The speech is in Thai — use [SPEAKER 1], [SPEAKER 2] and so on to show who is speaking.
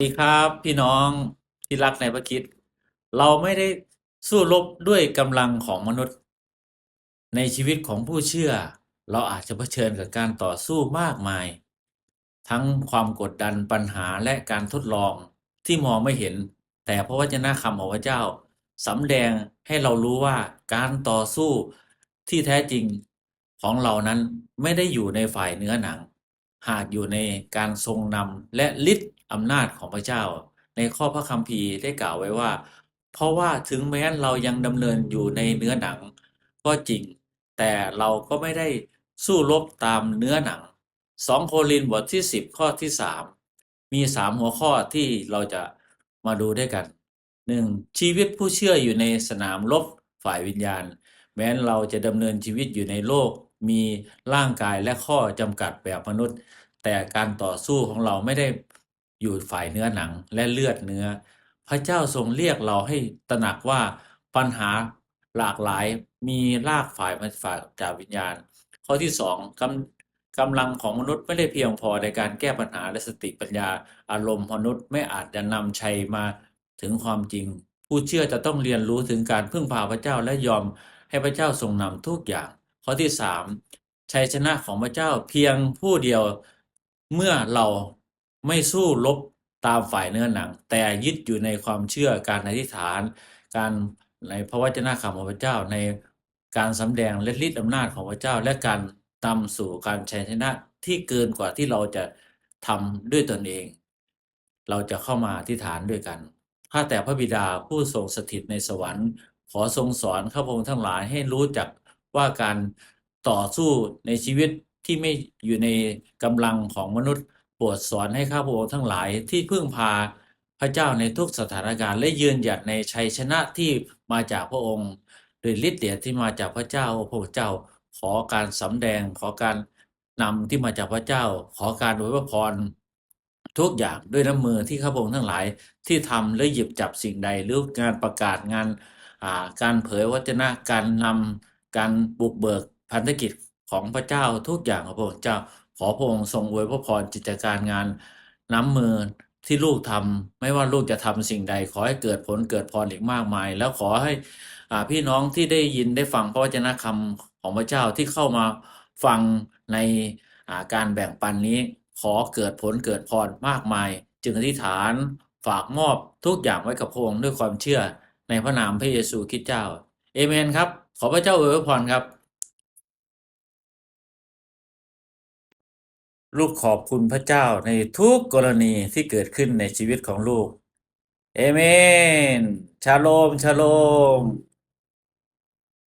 [SPEAKER 1] สวัสดีครับพี่น้องที่รักในพระคิด เราไม่ได้สู้รบด้วยกำลังของมนุษย์ ในชีวิตของผู้เชื่อ เราอาจจะเผชิญกับการต่อสู้มากมาย ทั้งความกดดันปัญหาและการทดลองที่มองไม่เห็น แต่พระวจนะคำของพระเจ้าสำแดงให้เรารู้ว่าการต่อสู้ที่แท้จริงของเรานั้นไม่ได้อยู่ในฝ่ายเนื้อหนัง หากอยู่ในการทรงนำและฤทธิ์ อำนาจของพระเจ้า ในข้อพระคัมภีร์ได้กล่าวไว้ว่า เพราะว่าถึงแม้เรายังดำเนินอยู่ในเนื้อหนังก็จริง แต่เราก็ไม่ได้สู้รบตามเนื้อหนัง2โครินธ์บทที่ 10 ข้อที่ 3 มี 3 หัวข้อที่เราจะมาดูด้วยกัน 1. ชีวิตผู้เชื่ออยู่ในสนามรบฝ่ายวิญญาณ แม้เราจะดำเนินชีวิตอยู่ในโลก มีร่างกายและข้อจำกัดแบบมนุษย์ แต่การต่อสู้ของเราไม่ได้ อยู่ฝ่ายเนื้อหนังและเลือดเนื้อ พระเจ้าทรงเรียกเราให้ตระหนักว่าปัญหาหลากหลายมีรากฝ่ายมาฝ่ายจากวิญญาณ ข้อที่สองกำกำลังของมนุษย์ไม่ได้เพียงพอในการแก้ปัญหาและสติปัญญา อารมณ์มนุษย์ไม่อาจจะนำชัยมาถึงความจริง ผู้เชื่อจะต้องเรียนรู้ถึงการพึ่งพาพระเจ้าและยอมให้พระเจ้าทรงนำทุกอย่าง ข้อที่สามชัยชนะของพระเจ้าเพียงผู้เดียวเมื่อเรา ไม่สู้รบตามฝ่ายเนื้อหนัง แต่ยึดอยู่ในความเชื่อการอธิษฐาน การในพระวจนะคำของพระเจ้าในการสำแดงและฤทธิ์อำนาจของพระเจ้า และการนำสู่การชัยชนะที่เกินกว่าที่เราจะทำด้วยตนเอง เราจะเข้ามาอธิษฐานด้วยกันข้าแต่พระบิดาผู้ทรงสถิตในสวรรค์ ขอทรงสอนข้าพงทั้งหลายให้รู้จักว่าการต่อสู้ในชีวิตที่ไม่อยู่ในกำลังของมนุษย์ โปรดสอนให้ข้าพระองค์ทั้งหลายที่พึ่งพาพระเจ้าในทุกสถานการณ์ และยืนหยัดในชัยชนะที่มาจากพระองค์โดยฤทธิ์เดชที่มาจากพระเจ้าโอ้พระเจ้า ขอการสำแดงขอการนำที่มาจากพระเจ้า ขอการอวยพรทุกอย่างด้วยน้ำมือที่ข้าพงทั้งหลายที่ทำและหยิบจับสิ่งใดหรืองานประกาศงานการเผยวจนะการนำการบุกเบิกพันธกิจ ของพระเจ้าทุกอย่างของพระองค์เจ้า ขอพระองค์ทรงอวยพระพรจิตการงานน้ำมือที่ลูกทำไม่ว่าลูกจะทำสิ่งใด ขอให้เกิดผลเกิดพรอีกมากมาย แล้วขอให้อ่าพี่น้องที่ได้ยินได้ฟังพระวจนะคำของพระเจ้าที่เข้ามาฟังในาการแบ่งปันนี้ ขอเกิดผลเกิดพรมากมาย จึงอธิษฐานฝากมอบทุกอย่างไว้กับพระองค์ด้วยความเชื่อในพระนามพระเยซูคริสต์เจ้าเอเมนครับ ขอพระเจ้าอวยพรครับ ลูกขอบคุณพระเจ้าในทุกกรณีที่เกิดขึ้นในชีวิตของลูก เอเมน ชาโลม ชาโลม